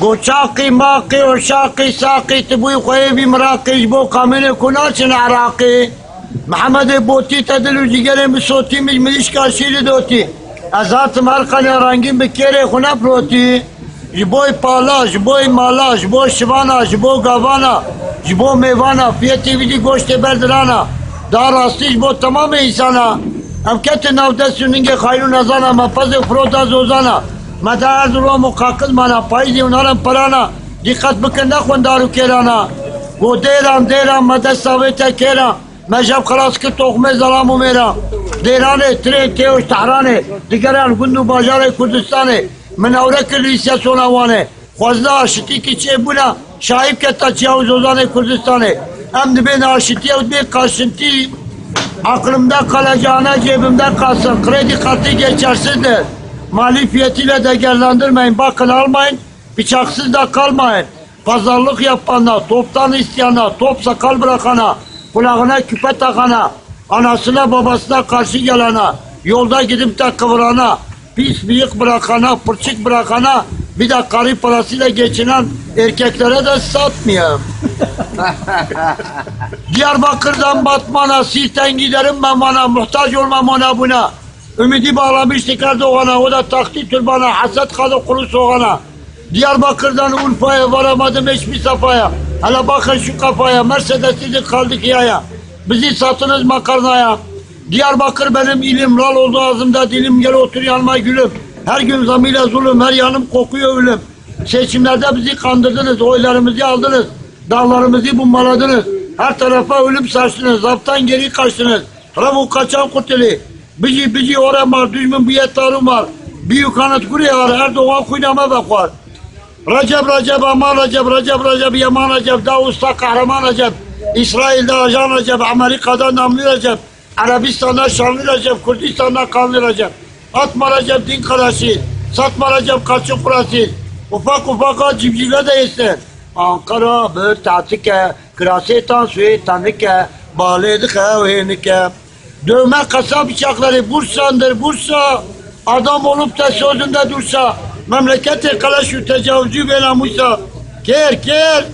قوشاقي ماقي وشاقي ساقي تبوي خويبي مراقي جبو كامل كناش عراقي محمد بوتي تدلو جيجري بصوتي مش مليش كاشيري دوتي ازات مرقني رنگين بكيري خنا بروتي جبوي بالا جبوي مالا جبو شوانا جبو غاوانا جبو ميوانا فيتي فيدي گوشت بردرانا دار راستي جبو تمام insana Em ketin navde sünninge hayrun azana mafazı frota zozana Meda erzurum kakıl mana payzi unaran parana. Dikkat bıkın ne kundaru kerana. Go deram deram mede savete kera. Mecab khalas ki tohme zalamu mera. Derane tren teoş tahrane. Digeran gundu bajare Kurdistane Menavre kilise sonavane. Khwazda aşiti ki çe buna. Şahip ke taçyav zozane Kurdistan'e Em dibe naşitiye bir karşıntı Aklımda kalacağına cebimde kalsın. Kredi kartı geçersizdir. Mali fiyatıyla değerlendirmeyin. Bakın almayın. Bıçaksız da kalmayın. Pazarlık yapanlar, toptan isteyenler, top sakal bırakana, kulağına küpe takana, anasına babasına karşı gelene, yolda gidip de kıvırana, pis bıyık bırakana, pırçık bırakana, bir de karı parasıyla geçinen erkeklere de satmayayım. Diyarbakır'dan Batman'a, Siirt'ten giderim ben bana, muhtaç olmam ona buna. Ümidi bağlamıştık Erdoğan'a, o da taktı türbana, haset kalı kuru soğana. Diyarbakır'dan Urfa'ya varamadım hiçbir safhaya. Hele bakın şu kafaya, Mercedes'ini kaldık yaya. Bizi satınız makarnaya. Diyarbakır benim ilim, ral oldu ağzımda dilim, gel otur yanıma gülüm. Her gün zamıyla zulüm, her yanım kokuyor ölüm. Seçimlerde bizi kandırdınız, oylarımızı aldınız. Dağlarımızı bombaladınız. Her tarafa ölüm saçtınız. Zaptan geri kaçtınız. Ravu kaçan kuteli. Bizi bizi oraya var. Düşman bir yetarım var. Büyük kanat kurya var. Erdoğan kuynama bak var. Recep Recep Aman Recep Recep Recep Yaman Recep Davus'ta kahraman Recep İsrail'de ajan Recep Amerika'da namlı Recep Arabistan'da şanlı Recep Kürdistan'da kanlı Recep Atma Recep din karası Satma Recep kaçın kurası Ufak ufak civcivle de yesin Ankara bir tatike Krasetan suyu tanike evinike Dövme kasap bıçakları Bursa'ndır Bursa Adam olup da sözünde dursa Memleketi kala şu tecavüzcü bela Musa Ker ker